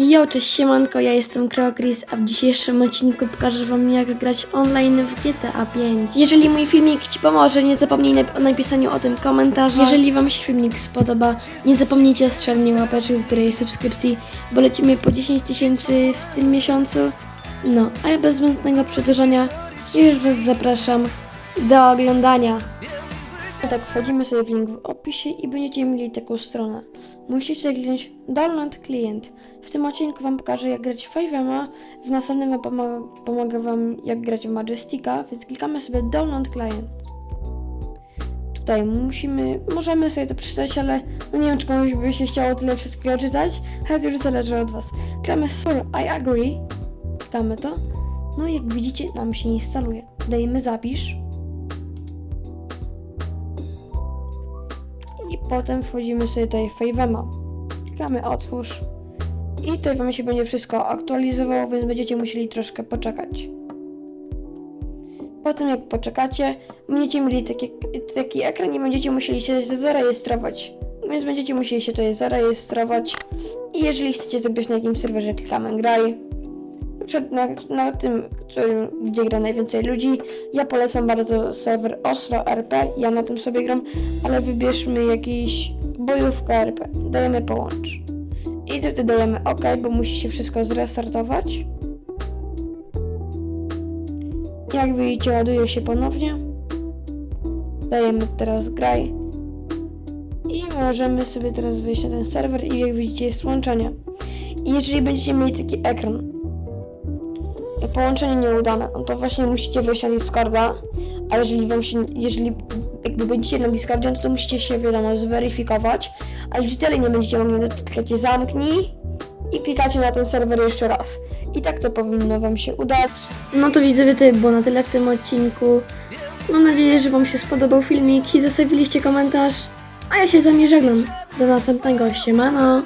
Jo, cześć siemanko, ja jestem Krokris, a w dzisiejszym odcinku pokażę wam jak grać online w GTA 5. Jeżeli mój filmik Ci pomoże, nie zapomnij o napisaniu o tym komentarzu. Jeżeli Wam się filmik spodoba, nie zapomnijcie o strzeleniu łapeczki w górę i subskrypcji, bo lecimy po 10 tysięcy w tym miesiącu. No, a ja bez zbędnego przedłużania już Was zapraszam do oglądania. Tak, wchodzimy sobie w link w opisie i będziecie mieli taką stronę. Musicie kliknąć Download Client. W tym odcinku Wam pokażę jak grać w 5M'a, w następnym pomogę Wam jak grać w Majestica, więc klikamy sobie Download Client. Tutaj musimy, możemy sobie to przeczytać, ale no nie wiem czy komuś by się chciało tyle wszystkiego czytać, ale to już zależy od Was. Klikamy Sure, I agree. Klikamy to. No i jak widzicie nam się instaluje. Dajemy zapisz. I potem wchodzimy sobie tutaj w Fave'ema. Klikamy otwórz. I tutaj wam się będzie wszystko aktualizowało, więc będziecie musieli troszkę poczekać. Potem jak poczekacie, będziecie mieli taki, taki ekran i będziecie musieli się zarejestrować. Więc będziecie musieli się tutaj zarejestrować. I jeżeli chcecie zagrać na jakimś serwerze, klikamy graj. Przed, na, na tym, którym, gdzie gra najwięcej ludzi, ja polecam bardzo serwer Oslo RP, ja na tym sobie gram, ale wybierzmy jakiś bojówkę RP. Dajemy połącz. I tutaj dajemy OK, bo musi się wszystko zrestartować. Jak widzicie, ładuje się ponownie. Dajemy teraz graj. I możemy sobie teraz wyjść na ten serwer i jak widzicie jest łączenie. I jeżeli będziecie mieli taki ekran, połączenie nieudane, no to właśnie musicie wejść na Discorda, a jeżeli wam się, jeżeli jakby będziecie na Discordzie, no to musicie się wiadomo zweryfikować, a jeżeli nie będziecie mogli, no to klikacie zamknij i klikacie na ten serwer jeszcze raz. I tak to powinno wam się udać. No to widzowie, to było na tyle w tym odcinku. Mam nadzieję, że wam się spodobał filmik i zostawiliście komentarz. A ja się z wami żegnam. Do następnego. Siemano.